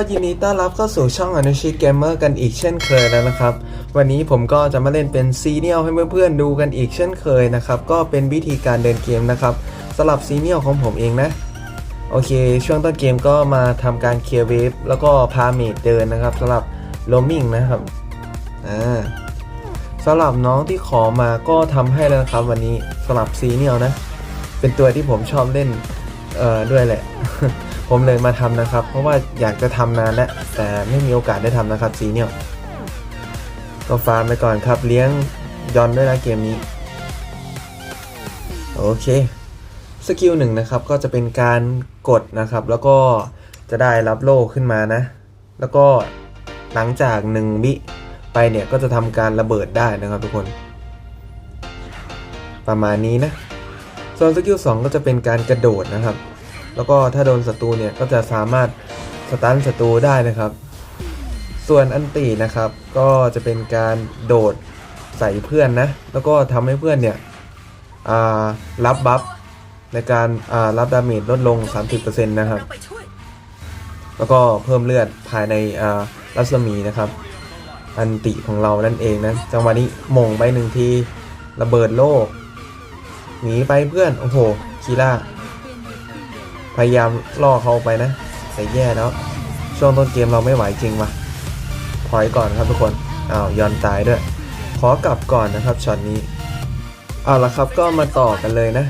ก็ยินดีต้อนรับเข้าสู่ช่องอนุชิตเกมเมอร์กันอีกเช่นเคยแล้วนะครับ วันนี้ผมก็จะมาเล่นเป็นซีเนียลให้เพื่อนๆดูกันอีกเช่นเคยนะครับ ก็เป็นวิธีการเดินเกมนะครับสำหรับซีเนียลของผมเองนะ โอเค ช่วงต้นเกมก็มาทำการเคลียร์เวฟแล้วก็พาเมดเดินนะครับสำหรับโรมิงนะครับอ่าสำหรับน้องที่ขอมาก็ทำให้แล้วครับ วันนี้สำหรับซีเนียลนะ เป็นตัวที่ผมชอบเล่นเอ่อด้วยแหละ ผมเลยมาทำนะครับ เพราะว่าอยากจะทำนานแล้วแต่ไม่มีโอกาสได้ทำนะครับซีเนียลก็ฟาร์มไปก่อนครับเลี้ยงยอนด้วยนะเกมนี้ โอเคสกิลหนึ่งนะครับก็จะเป็นการกดนะครับ แล้วก็จะได้รับโล่ขึ้นมานะ แล้วก็หลังจาก1วิไปเนี่ยก็จะทำการระเบิดได้นะครับทุกคน ประมาณนี้นะส่วนสกิล2ก็จะเป็นการกระโดดนะครับ แล้วก็ถ้าโดนศัตรูเนี่ยก็จะสามารถสตันศัตรูได้นะครับ ส่วนอันตีนะครับก็จะเป็นการโดดใส่เพื่อนนะแล้วก็ทำให้เพื่อนเนี่ยรับบัฟในการรับดาเมจลดลง 30%นะครับ แล้วก็เพิ่มเลือดภายในรัศมีนะครับ อันติของเรานั่นเองนะ จังหวะนี้มงไปหนึ่งที ระเบิดโลก หนีไปเพื่อน โอ้โหคีล่า พยายามล่อเขาไปนะ แต่แย่แล้วช่วงต้นเกมเราไม่ไหวจริงว่ะถอยก่อนครับทุกคนอ้าวยอนตายด้วย ขอกลับก่อนนะครับช็อตนี้เอาละครับก็มาต่อกันเลยนะ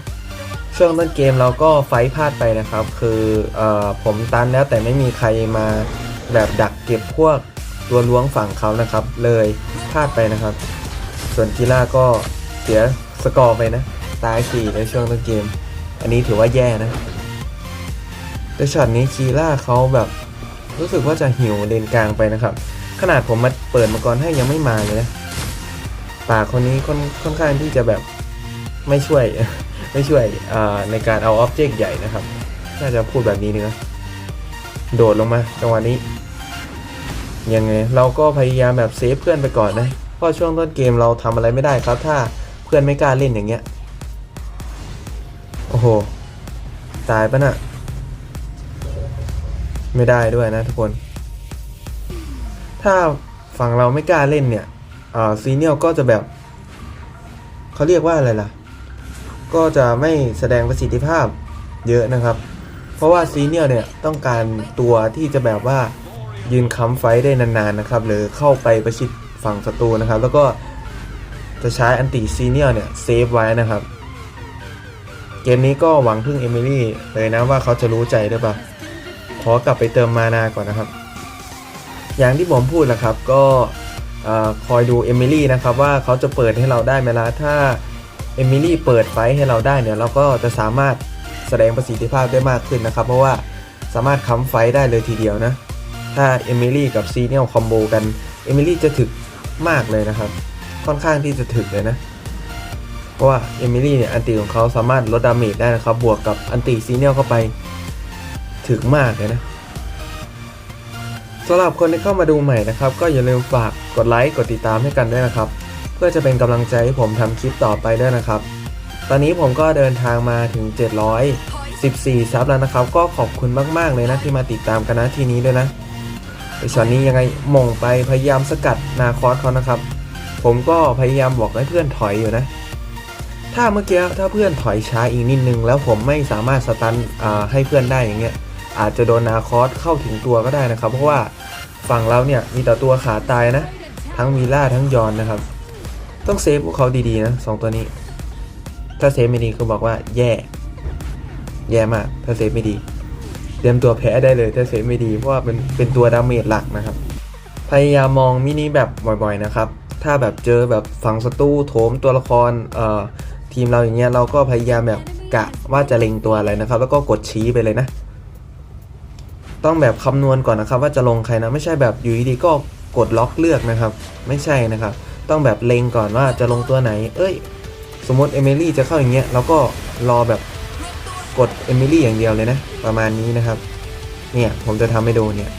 ช่วงต้นเกมเราก็ไฟพลาดไปนะครับ คืออผมตันแล้วแต่ไม่มีใครมาแบบดักเก็บพวกตัวล้วงฝั่งเขานะครับ เลยพลาดไปนะครับ ส่วนกีล่าก็เสียสกอร์ไปนะ ตายสี่ในช่วงต้นเกม อันนี้ถือว่าแย่นะ แต่ช็อตนี้คีล่าเขาแบบรู้สึกว่าจะหิวเลนกลางไปนะครับ ขนาดผมมาเปิดมาก่อนให้ยังไม่มาเลยนะป่าคนนี้ค่อนค่อนข้างที่จะแบบไม่ช่วยไม่ช่วยในการเอาอ็อบเจกต์ใหญ่นะครับ น่าจะพูดแบบนี้นึงนะโดดลงมาจังหวะนี้ยังไงเราก็พยายามแบบเซฟเพื่อนไปก่อนนะเพราะช่วงต้นเกมเราทำอะไรไม่ได้ครับ ถ้าเพื่อนไม่กล้าเล่นอย่างเงี้ยโอ้โห ตายปะน่ะ ไม่ได้ด้วยนะทุกคน ถ้าฝั่งเราไม่กล้าเล่นเนี่ยซีเนียลก็จะแบบเขาเรียกว่าอะไรล่ะ ก็จะไม่แสดงประสิทธิภาพเยอะนะครับ เพราะว่าซีเนียลเนี่ยต้องการตัวที่จะแบบว่ายืนค้ำไฟได้นานๆนะครับ หรือเข้าไปประชิดฝั่งศัตรูนะครับ แล้วก็จะใช้อันติซีเนียลเนี่ยเซฟไว้นะครับ เกมนี้ก็หวังพึ่งเอมิลี่เลยนะว่าเขาจะรู้ใจหรือเปล่า ขอกลับไปเติมมานาก่อนนะครับ อย่างที่ผมพูดแหละครับก็คอยดูเอมิลี่นะครับว่าเขาจะเปิดให้เราได้ไหมล่ะถ้าเอมิลี่เปิดไฟให้เราได้เนี่ยเราก็จะสามารถแสดงประสิทธิภาพได้มากขึ้นนะครับ เพราะว่าสามารถค้ำไฟได้เลยทีเดียวนะ ถ้าเอมิลี่กับซีเนียลคอมโบกันเอมิลี่จะถึกมากเลยนะครับ ค่อนข้างที่จะถึกเลยนะ เพราะว่าเอมิลี่เนี่ยอันติของเขาสามารถลดดาเมจได้นะครับ บวกกับอันติซีเนียลเข้าไป ถึงมากเลยนะสำหรับคนที่เข้ามาดูใหม่นะครับ ก็อย่าลืมฝากกดไลค์กดติดตามให้กันด้วยนะครับ เพื่อจะเป็นกำลังใจให้ผมทำคลิปต่อไปด้วยนะครับ ตอนนี้ผมก็เดินทางมาถึง 714 ซับแล้วนะครับ ก็ขอบคุณมากๆเลยนะที่มาติดตามกันนะทีนี้ด้วยนะในช็อตนี้ยังไงม่งไปพยายามสกัดนาคอสเขานะครับ ผมก็พยายามบอกให้เพื่อนถอยอยู่นะ ถ้าเมื่อกี้ถ้าเพื่อนถอยช้าอีกนิดนึง แล้วผมไม่สามารถสตันให้เพื่อนได้อย่างเงี้ย อาจจะโดนนาคอสเข้าถึงตัวก็ได้นะครับ เพราะว่าฝั่งเราเนี่ยมีแต่ตัวขาตายนะ ทั้งวีล่าทั้งยอนนะครับ ต้องเซฟพวกเขาดีๆนะสองตัวนี้ ถ้าเซฟไม่ดีคือบอกว่าแย่ แย่มากถ้าเซฟไม่ดี เตรียมตัวแพ้ได้เลยถ้าเซฟไม่ดีเพราะว่าเป็นเป็นตัวดาเมจหลักนะครับ พยายามมองมินิแบบบ่อยๆนะครับ ถ้าแบบเจอแบบฝั่งศัตรูโถมตัวละครเอ่อทีมเราอย่างเงี้ยเราก็พยายามแบบกะว่าจะเล็งตัวอะไรนะครับ แล้วก็กดชี้ไปเลยนะ ต้องแบบคำนวณก่อนนะครับว่าจะลงใครนะไม่ใช่แบบอยู่ดีๆก็กดล็อกเลือกนะครับ ไม่ใช่นะครับ ต้องแบบเล็งก่อนว่าจะลงตัวไหน เอ้ย สมมติเอมิลี่จะเข้าอย่างเงี้ยเราก็รอแบบกดเอมิลี่อย่างเดียวเลยนะ ประมาณนี้นะครับ เนี่ยผมจะทำให้ดูเนี่ย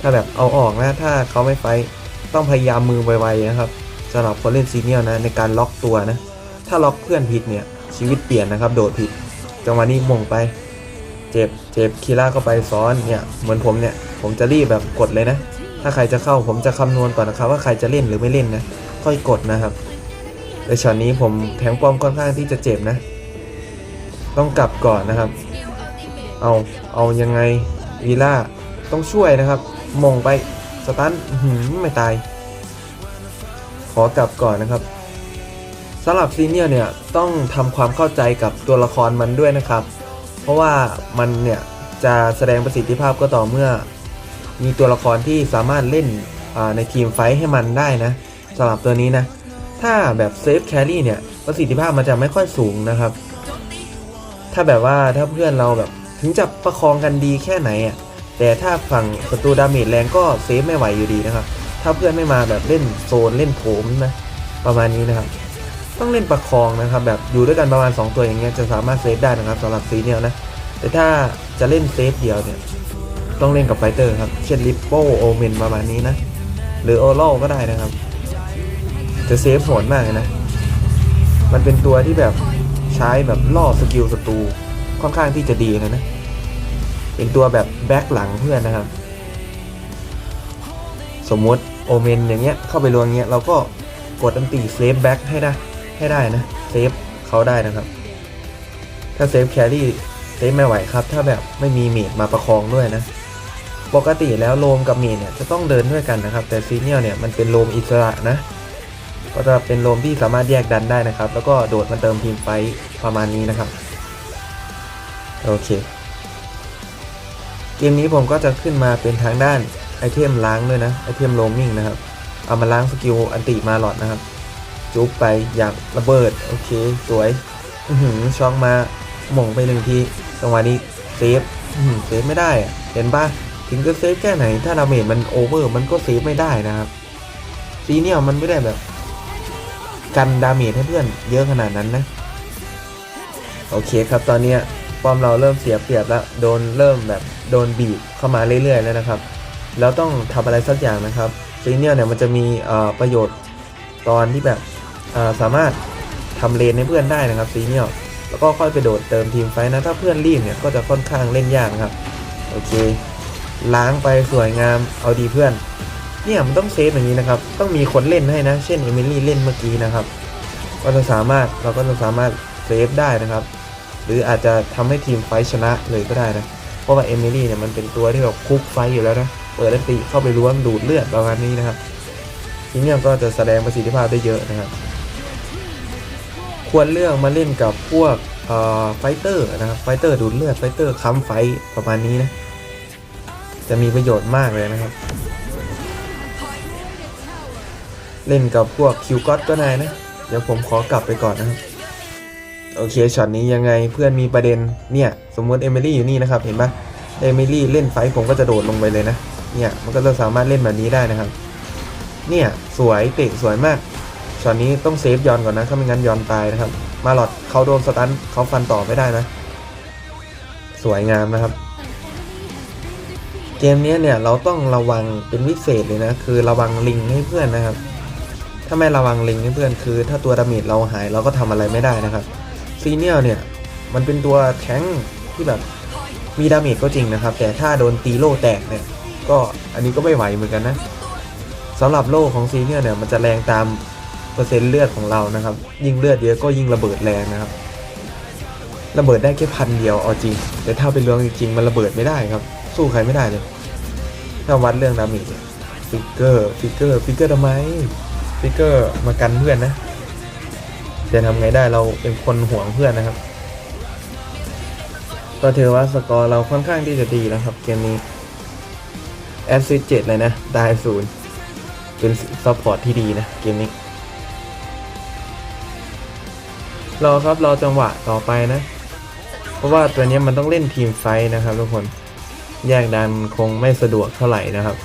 ถ้าแบบเอาออกนะถ้าเขาไม่ไฟต้องพยายามมือไวๆนะครับสำหรับคนเล่นซีเนียลนะในการล็อกตัวนะ ถ้าล็อกเพื่อนผิดเนี่ยชีวิตเปลี่ยนนะครับ โดดผิดจังหวะนี้มงไป เจ็บเจ็บคีร่าก็ไปซ้อนเนี่ยเหมือนผมเนี่ยผมจะรีบแบบกดเลยนะ ถ้าใครจะเข้าผมจะคำนวณก่อนนะครับ ว่าใครจะเล่นหรือไม่เล่นนะค่อยกดนะครับแต่ช็อตนี้ผมแทงป้อมค่อนข้างที่จะเจ็บนะ ต้องกลับก่อนนะครับ เอาเอายังไงวีล่าต้องช่วยนะครับมงไปสตันไม่ตาย ขอกลับก่อนนะครับสำหรับซีเนียร์เนี่ยต้องทำความเข้าใจกับตัวละครมันด้วยนะครับ เพราะว่ามันเนี่ยจะแสดงประสิทธิภาพก็ต่อเมื่อ มีตัวละครที่สามารถเล่นในทีมไฟให้มันได้นะสำหรับตัวนี้นะ ถ้าแบบเซฟแครี่เนี่ยประสิทธิภาพมันจะไม่ค่อยสูงนะครับ ถ้าแบบว่าถ้าเพื่อนเราแบบถึงจะประคองกันดีแค่ไหนอะแต่ถ้าฝั่งศัตรูดาเมจแรงก็เซฟไม่ไหวอยู่ดีนะครับ ถ้าเพื่อนไม่มาแบบเล่นโซนเล่นโถมนะประมาณนี้นะครับ ต้องเล่นประคองนะครับแบบอยู่ด้วยกันประมาณ 2 ตัวอย่างเงี้ยจะสามารถเซฟได้นะครับสำหรับซีเนียลนะแต่ถ้าจะเล่นเซฟเดียวเนี่ยต้องเล่นกับไฟเตอร์ครับเช่นลิปโปโอเมนประมาณนี้นะหรือโอโลก็ได้นะครับ จะเซฟโหดมากเลยนะ มันเป็นตัวที่แบบใช้แบบล่อสกิลศัตรูค่อนข้างที่จะดีเลยนะเป็นตัวแบบแบ็คหลังเพื่อนนะครับ สมมติโอเมนอย่างเงี้ยเข้าไปลวงเงี้ยเราก็กดอันตีเซฟแบ็คให้ได้ ให้ได้นะเซฟเขาได้นะครับ ถ้าเซฟแครี่เซฟไม่ไหวครับ ถ้าแบบไม่มีเมดมาประคองด้วยนะ ปกติแล้วโลมกับเมดเนี่ยจะต้องเดินด้วยกันนะครับ แต่ซีเนียลเนี่ยมันเป็นโลมอิสระนะ ก็จะเป็นโลมที่สามารถแยกดันได้นะครับ แล้วก็โดดมาเติมทีมไฟประมาณนี้นะครับ โอเค เกมนี้ผมก็จะขึ้นมาเป็นทางด้านไอเทมล้างด้วยนะไอเทมโรมมิ่งนะครับ เอามาล้างสกิลอันติมาหลอดนะครับ จุ๊บไปอย่างระเบิด โอเค สวย อือหือช็อกมาหม่งไปหนึ่งทีจังหวะนี้เซฟอือหือเซฟไม่ได้ เห็นปะถึงจะเซฟแค่ไหน ถ้าดาเมจมันโอเวอร์มันก็เซฟไม่ได้นะครับ ซีเนียมันไม่ได้แบบ กันดาเมจให้เพื่อนเยอะขนาดนั้นนะ โอเคครับตอนเนี้ป้อมเราเริ่มเสียเปรียบแล้ว โดนเริ่มแบบโดนบีบเข้ามาเรื่อยๆแล้วนะครับ แล้วต้องทำอะไรสักอย่างนะครับซีเนียเนี่ยมันจะมีประโยชน์ตอนที่แบบ สามารถทำเลนให้เพื่อนได้นะครับซีเนียแล้วก็ค่อยไปโดดเติมทีมไฟท์นะ ถ้าเพื่อนรีบเนี่ยก็จะค่อนข้างเล่นยากนะครับ โอเค ล้างไปสวยงามเอาดีเพื่อน เนี่ยมันต้องเซฟอย่างนี้นะครับ ต้องมีคนเล่นให้นะ เช่นเอมิลี่เล่นเมื่อกี้นะครับ ก็จะสามารถเราก็จะสามารถเซฟได้นะครับ หรืออาจจะทำให้ทีมไฟชนะเลยก็ได้นะ เพราะว่าเอมิลี่เนี่ยมันเป็นตัวที่แบบคุกไฟอยู่แล้วนะ เปิดอันติเข้าไปล้วงดูดเลือดประมาณนี้นะครับทีเนี้ยก็จะแสดงประสิทธิภาพได้เยอะนะครับ ควรเลือกมาเล่นกับพวกไฟเตอร์นะครับไฟเตอร์ดูดเลือดไฟเตอร์ค้ำไฟประมาณนี้นะ จะมีประโยชน์มากเลยนะครับ เล่นกับพวกคิวก็ตก็ได้นะ เดี๋ยวผมขอกลับไปก่อนนะครับ โอเคช็อตนี้ยังไงเพื่อนมีประเด็นเนี่ย สมมติเอมิลี่อยู่นี่นะครับ เห็นปะเอมิลี่เล่นไฟผมก็จะโดดลงไปเลยนะเนี่ยมันก็จะสามารถเล่นแบบนี้ได้นะครับ เนี่ยสวยเตะสวยมาก ช็อตนี้ต้องเซฟยอนก่อนนะถ้าไม่งั้นยอนตายนะครับ มาหลอดเขาโดนสตันเขาฟันต่อไม่ได้นะ สวยงามนะครับ เกมนี้เนี่ยเราต้องระวังเป็นพิเศษเลยนะ คือระวังลิงให้เพื่อนนะครับ ถ้าไม่ระวังลิงให้เพื่อนคือ ถ้าตัวดาเมจเราหายเราก็ทำอะไรไม่ได้นะครับซีเนียลเนี่ยมันเป็นตัวแท้งที่แบบมีดาเมจก็จริงนะครับ แต่ถ้าโดนตีโล่แตกเนี่ยก็อันนี้ก็ไม่ไหวเหมือนกันนะสำหรับโล่ของซีเนียลเนี่ยมันจะแรงตาม เปอร์เซ็นต์เลือดของเรานะครับ ยิ่งเลือดเยอะก็ยิ่งระเบิดแรงนะครับ ระเบิดได้แค่พันเดียวเอาจริง แต่ถ้าเป็นเรื่องจริงมันระเบิดไม่ได้ครับ สู้ใครไม่ได้เลย ถ้าวัดเรื่องดาเมจฟิกเกอร์ฟิกเกอร์ฟิกเกอร์ทำไมฟิกเกอร์มากันเพื่อนนะจะทำไงได้เราเป็นคนห่วงเพื่อนนะครับก็ถือว่าสกอร์เราค่อนข้างที่จะดีแล้วครับ เกมนี้แอสซิสเจ็ดเลยนะ ได้ศูนย์เป็นซัพพอร์ตที่ดีนะ เกมนี้ รอครับรอจังหวะต่อไปนะ เพราะว่าตัวนี้มันต้องเล่นทีมไฟนะครับทุกคนแยกดันคงไม่สะดวกเท่าไหร่นะครับ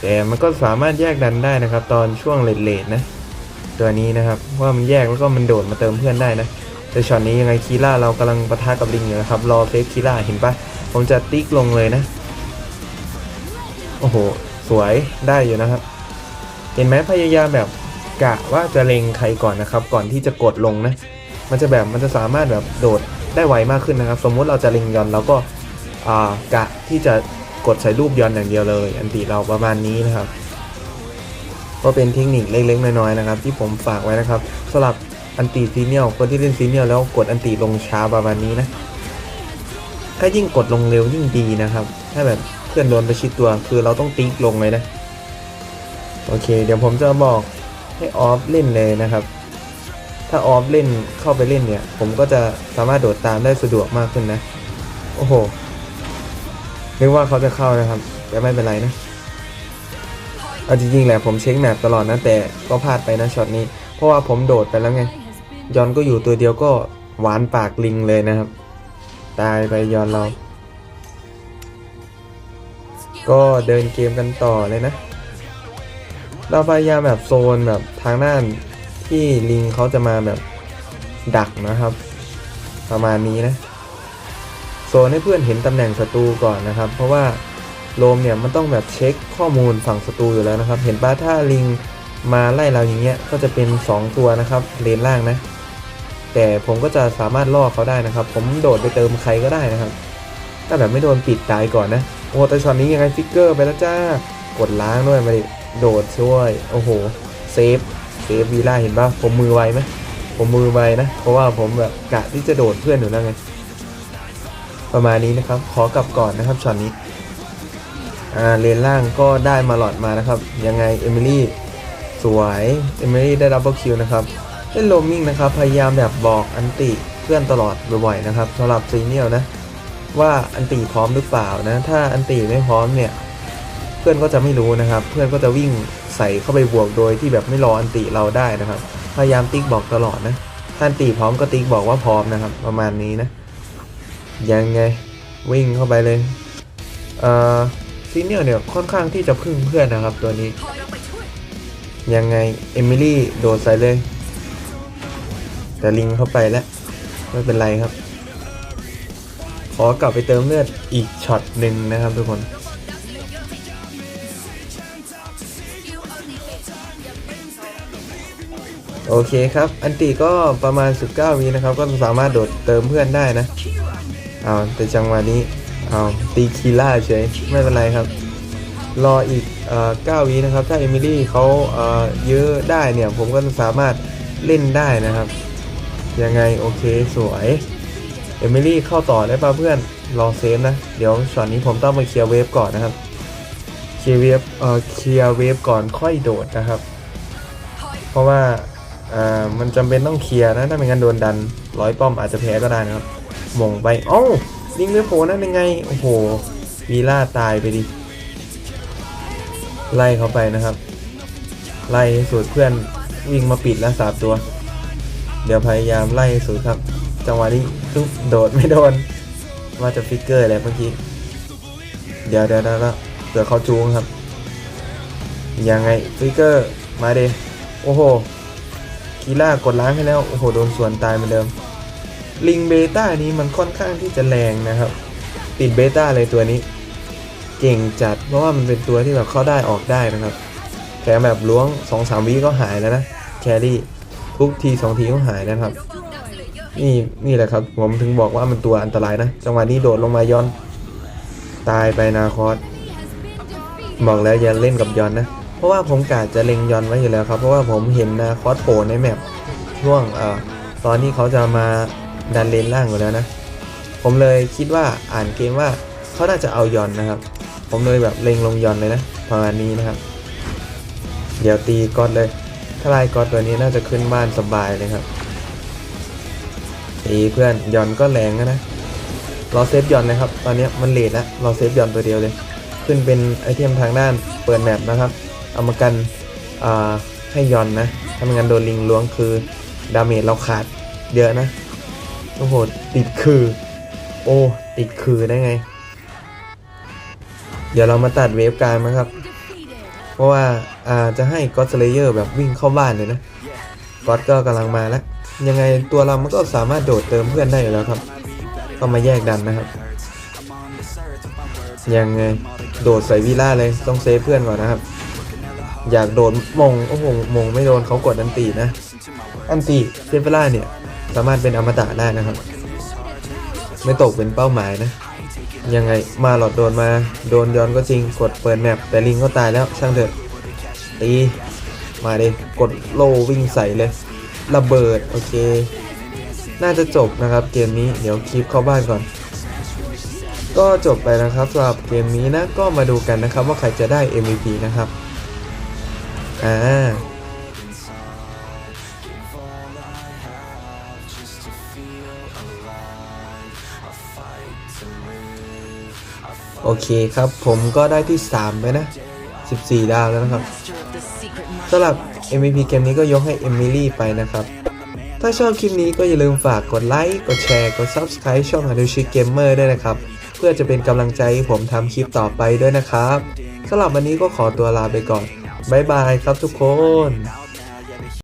แต่มันก็สามารถแยกดันได้นะครับ ตอนช่วงเลทๆนะ ตัวนี้นะครับว่ามันแยกแล้วก็มันโดดมาเติมเพื่อนได้นะแต่ช็อตนี้ยังไงคีล่าเรากำลังปะทะกับลิงอยู่นะครับรอเซฟคีล่าเห็นปะผมจะติ๊กลงเลยนะ โอ้โห สวยได้อยู่นะครับ เห็นไหมพยายามแบบกะว่าจะเล็งใครก่อนนะครับ ก่อนที่จะกดลงนะ มันจะแบบมันจะสามารถแบบโดดได้ไวมากขึ้นนะครับ สมมุติเราจะเล็งยอนเราก็ากะที่จะกดใส่รูปยอนอย่างเดียวเลย อันติเราประมาณนี้นะครับ ก็เป็นเทคนิคเล็กๆน้อยๆนะครับ ที่ผมฝากไว้นะครับสำหรับอันติซีเนียลคนที่เล่นซีเนียลแล้วกดอันติลงช้าประมาณนี้นะถ้ายิ่งกดลงเร็วยิ่งดีนะครับ ถ้าแบบเพื่อนโดนประชิดตัวคือเราต้องติ๊กลงเลยนะ โอเค เดี๋ยวผมจะบอกให้ออฟเล่นเลยนะครับ ถ้าออฟเล่นเข้าไปเล่นเนี่ย ผมก็จะสามารถโดดตามได้สะดวกมากขึ้นนะ โอ้โหนึกว่าเขาจะเข้านะครับแต่ไม่เป็นไรนะ เอาจริงๆแหละผมเช็คแมปตลอดนะ แต่ก็พลาดไปนะช็อตนี้ เพราะว่าผมโดดไปแล้วไง ยอนก็อยู่ตัวเดียวก็หวานปากลิงเลยนะครับ ตายไปยอนเรา ก็เดินเกมกันต่อเลยนะ เราพยายามแบบโซนแบบทางด้าน ที่ลิงเขาจะมาแบบดักนะครับ ประมาณนี้นะโซนให้เพื่อนเห็นตำแหน่งศัตรูก่อนนะครับ เพราะว่าโลมเนี่ยมันต้องแบบเช็คข้อมูลฝั่งศัตรูอยู่แล้วนะครับ เห็นป้าถ้าลิงมาไล่เราอย่างเงี้ยก็จะเป็น 2 ตัวนะครับเลนล่างนะ แต่ผมก็จะสามารถล่อเขาได้นะครับ ผมโดดไปเติมใครก็ได้นะครับ ถ้าแบบไม่โดนปิดตายก่อนนะโอ้แต่ช็อตนี้ยังไงฟิกเกอร์ไปแล้วจ้ากดล้างด้วยมาดิโดดช่วย โอ้โหเซฟ เซฟวีล่าเห็นปะผมมือไวไหมผมมือไวนะ เพราะว่าผมแบบกะที่จะโดดเพื่อนอยู่แล้วไง ประมาณนี้นะครับ ขอกลับก่อนนะครับช็อตนี้อ่าเลนล่างก็ได้มาหลอดมานะครับ ยังไงเอมิลี่สวยเอมิลี่ได้ดับเบิลคิวนะครับเล่นโลมิงนะครับ พยายามแบบบอกอันติเพื่อนตลอดบ่อยๆนะครับสำหรับซีเนียลนะว่าอันติพร้อมหรือเปล่านะ ถ้าอันติไม่พร้อมเนี่ย เพื่อนก็จะไม่รู้นะครับ เพื่อนก็จะวิ่ง ใส่เข้าไปบวกโดยที่แบบไม่รออันติเราได้นะครับ พยายามติ๊กบอกตลอดนะถ้านติพร้อมก็ติ๊กบอกว่าพร้อมนะครับ ประมาณนี้นะ ยังไงวิ่งเข้าไปเลย เอ่อซีเนียลเนี่ยค่อนข้างที่จะพึ่งเพื่อนนะครับตัวนี้ ยังไงเอมิลี่โดดใส่เลย แต่ลิงเข้าไปแล้ว ไม่เป็นไรครับ ขอกลับไปเติมเลือดอีกช็อตหนึ่งนะครับทุกคน โอเคครับ อันติก็ประมาณ 19วินะครับ ก็สามารถโดดเติมเพื่อนได้นะ เอาแต่จังหวะนี้ เอาตีคีล่าเฉย ไม่เป็นไรครับ รออีกเอ่อ9วินะครับ ถ้าเอมิลี่เขาเอ่อเยอะได้เนี่ย ผมก็สามารถเล่นได้นะครับ ยังไงโอเคสวย เอมิลี่เข้าต่อได้ป่ะเพื่อน รอเซฟนะ เดี๋ยวช็อตนี้ผมต้องไปเคลียร์เวฟก่อนนะครับ เคลียร์เวฟ เอ่อ เคลียร์เวฟก่อนค่อยโดดนะครับ เพราะว่า อ่ามันจำเป็นต้องเคลียร์นะถ้าไม่งั้นโดนดันร้อยป้อมอาจจะแพ้ก็ได้นะครับหมงไปเอ้าลิงไม่โผล่นั่นยังไงโอ้โหวีล่าตายไปดิไล่เขาไปนะครับ ไล่สุดเพื่อนวิ่งมาปิดแล้วสาบตัว เดี๋ยวพยายามไล่สุดครับ จังหวะนี้ทุบโดดไม่โดนว่าจะฟิกเกอร์อะไรเมื่อกี้เดี๋ยวเดี๋ยวเดี๋ยวเดี๋ยวเผื่อเขาจูงครับยังไงฟิกเกอร์มาเดโอ้โห คีล่ากดล้างให้แล้ว โอ้โห โดนสวนตายเหมือนเดิม ลิงเบต้านี้มันค่อนข้างที่จะแรงนะครับ ติดเบต้าเลยตัวนี้ เก่งจัด เพราะว่ามันเป็นตัวที่แบบเข้าได้ออกได้นะครับ แถมแบบล้วง2อสามวิก็หายแล้วนะ แครี่ ทุกทีสองทีก็หายนะครับ นี่นี่แหละครับ ผมถึงบอกว่ามันตัวอันตรายนะ จังหวะนี้โดดลงมาย้อน ตายไปนาคอสบอกแล้วอย่าเล่นกับย้อนนะ เพราะว่าผมกะจะเล็งยอนไว้อยู่แล้วครับ เพราะว่าผมเห็นนาคอสโผล่ในแมปช่วงเอ่อตอนที่เขาจะมาดันเลนล่างอยู่แล้วนะ ผมเลยคิดว่าอ่านเกมว่าเขาน่าจะเอายอนนะครับ ผมเลยแบบเล็งลงยอนเลยนะประมาณนี้นะครับ เดี๋ยวตีก๊อตเลยถ้าไล่ก๊อตตัวนี้น่าจะขึ้นบ้านสบายเลยครับตีเพื่อนยอนก็แรงนะนะรอเซฟยอนนะครับ ตอนนี้มันเลทแล้วรอเซฟยอนตัวเดียวเลย ขึ้นเป็นไอเทมทางด้านเปิดแมปนะครับ เอามากันให้ยอนนะ ถ้าไม่งั้นโดนลิงล้วงคือ ดาเมจเราขาดเยอะนะ โอ้โห ติดคือ โอ้ ติดคือได้ไง เดี๋ยวเรามาตัดเวฟการมั้งครับ เพราะว่าาจะให้ก็ d สเลเยอร์แบบวิ่งเข้าบ้านเลยนะก็ก็กำลังมาแล้ว ยังไงตัวเรามันก็สามารถโดดเติมเพื่อนได้อยู่แล้วครับ ก็มาแยกดันนะครับ ยังไง โดดใส่วีล่าเลย ต้องเซฟเพื่อนก่อนนะครับ อยากโดดมงโอ้โหมงไม่โดนเขากดอันตีนะ อันตีเซฟวีล่าเนี่ย สามารถเป็นอมตะได้นะครับ ไม่ตกเป็นเป้าหมายนะ ยังไงมาหลอดโดนมาโดนย้อนก็จริงกดเปิดแมปแต่ลิงก็ตายแล้วช่างเถอะตีมาเลยกดโลวิ่งใส่เลยระเบิดโอเค น่าจะจบนะครับเกมนี้เดี๋ยวคลิปเข้าบ้านก่อน ก็จบไปนะครับสำหรับเกมนี้นะก็มาดูกันนะครับว่าใครจะได้ MVP นะครับ อ่าโอเคครับ ผมก็ได้ที่ 3 ไปนะ 14 ดาวแล้วนะครับสำหรับ MVP เกมนี้ก็ยกให้เอมิลี่ไปนะครับ ถ้าชอบคลิปนี้ก็อย่าลืมฝากกดไลค์ กดแชร์ กด Subscribe ช่อง h a n ชิ Gamer ด้วยนะครับ เพื่อจะเป็นกำลังใจให้ผมทำคลิปต่อไปด้วยนะครับสำหรับวันนี้ก็ขอตัวลาไปก่อน บ๊ายบายครับทุกคน